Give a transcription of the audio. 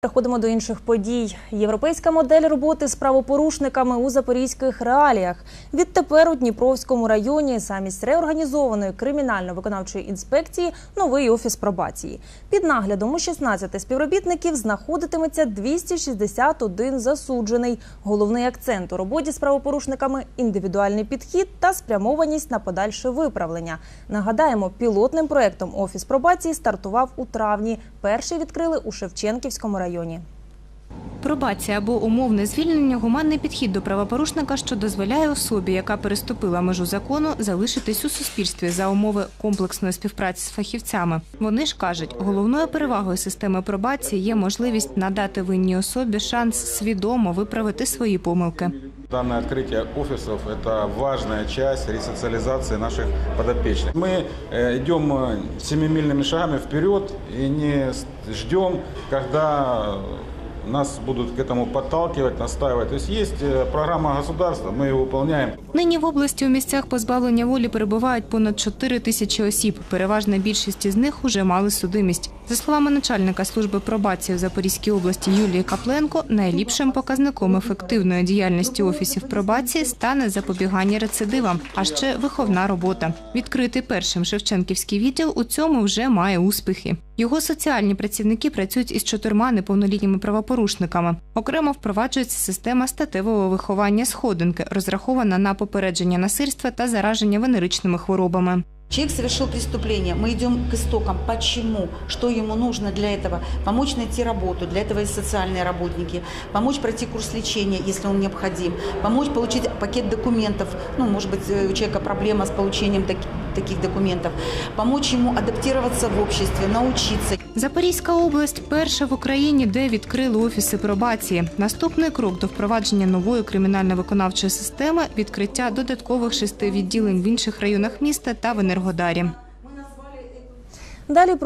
Переходимо до інших подій. Європейська модель роботи з правопорушниками у запорізьких реаліях. Відтепер у Дніпровському районі замість реорганізованої кримінально-виконавчої інспекції новий офіс пробації. Під наглядом у 16 співробітників знаходитиметься 261 засуджений. Головний акцент у роботі з правопорушниками індивідуальний підхід та спрямованість на подальше виправлення. Нагадаємо, пілотним проектом офіс пробації стартував у травні. Перший відкрили у Шевченківському районі. Пробація або умовне звільнення – гуманний підхід до правопорушника, що дозволяє особі, яка переступила межу закону, залишитись у суспільстві за умови комплексної співпраці з фахівцями. Вони ж кажуть, головною перевагою системи пробації є можливість надати винній особі шанс свідомо виправити свої помилки. Данное открытие офисов – это важная часть ресоциализации наших подопечных. Мы э, идем э, семимильными шагами вперед и не с- ждем, когда нас будут к этому подталкивать, настаивать. То есть есть э, программа государства, мы ее выполняем. Нині в області у місцях позбавлення волі перебувають понад 4 тисячі осіб. Переважна більшість із них уже мали судимість. За словами начальника служби пробації в Запорізькій області Юлії Капленко, найліпшим показником ефективної діяльності офісів пробації стане запобігання рецидивам, а ще виховна робота. Відкритий першим Шевченківський відділ у цьому вже має успіхи. Його соціальні працівники працюють із чотирма неповнолітніми правопорушниками. Окремо впроваджується система статевого виховання сходинки, розрахована на попередження насильства та зараження венеричними хворобами. Человек совершил преступление, мы идем к истокам. Почему? Что ему нужно для этого? Помочь найти работу, для этого есть социальные работники. Помочь пройти курс лечения, если он необходим. Помочь получить пакет документов. Ну, может быть, э, у человека проблема с получением таки- таких документов. Помочь ему адаптироваться в обществе, научиться. Запорізька область перша в Україні, де відкрили офіси пробації. Наступний крок до впровадження нової кримінально-виконавчої системи відкриття додаткових шести відділень в інших районах міста та в Енергодарі. Далі